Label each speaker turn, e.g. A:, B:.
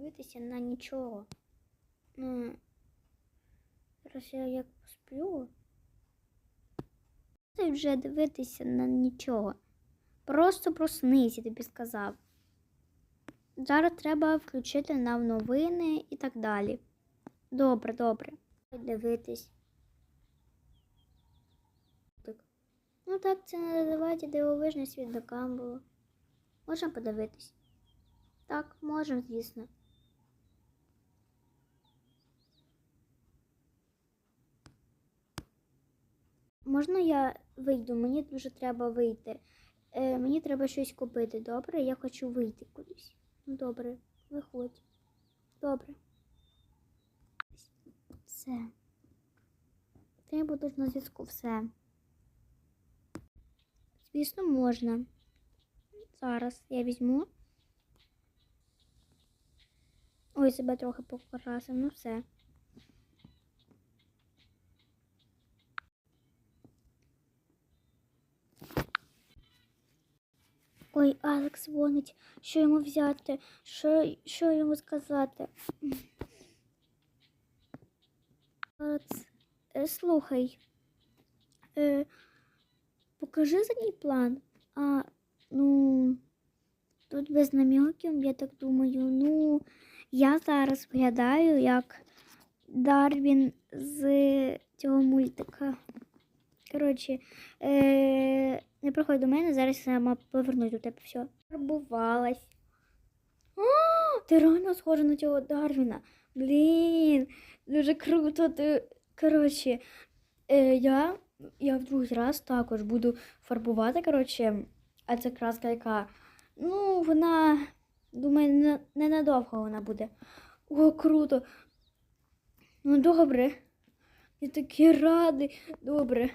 A: дивитися на нічого. Ну, зараз я як посплю. Ти вже дивитися на нічого. Просто проснись, я тобі сказав. Зараз треба включити нам новини і так далі. Добре, добре. Дивитись. Так. Ну так, це називається дивовижний світ до Камбулу. Можемо подивитись. Так, можемо, звісно. Можна я вийду? Мені дуже треба вийти. Е, мені треба щось купити, добре? Я хочу вийти кудись. Ну, добре, виходь. Добре. Все. Ти будеш на зв'язку, все. Звісно, можна. Зараз я візьму. Ой, себе трохи покрасив, ну все. Ой, Алекс дзвонить. Що йому взяти? Що, що йому сказати? Е, слухай. Е, покажи задній план. А, ну, тут без наміків, я так думаю. Ну, я зараз виглядаю як Дарвін з цього мультика. Коротше, е, не приходь до мене, зараз сама повернусь до тебе все. Фарбувалась. Ти реально схожа на цього Дарвіна. Блін, дуже круто. Ти... Коротше, е, я, я в другий раз також буду фарбувати, коротше, а це краска, яка, ну, вона, думаю, не- ненадовго вона буде. О, круто. Ну, добре. Я такий радий. Добре.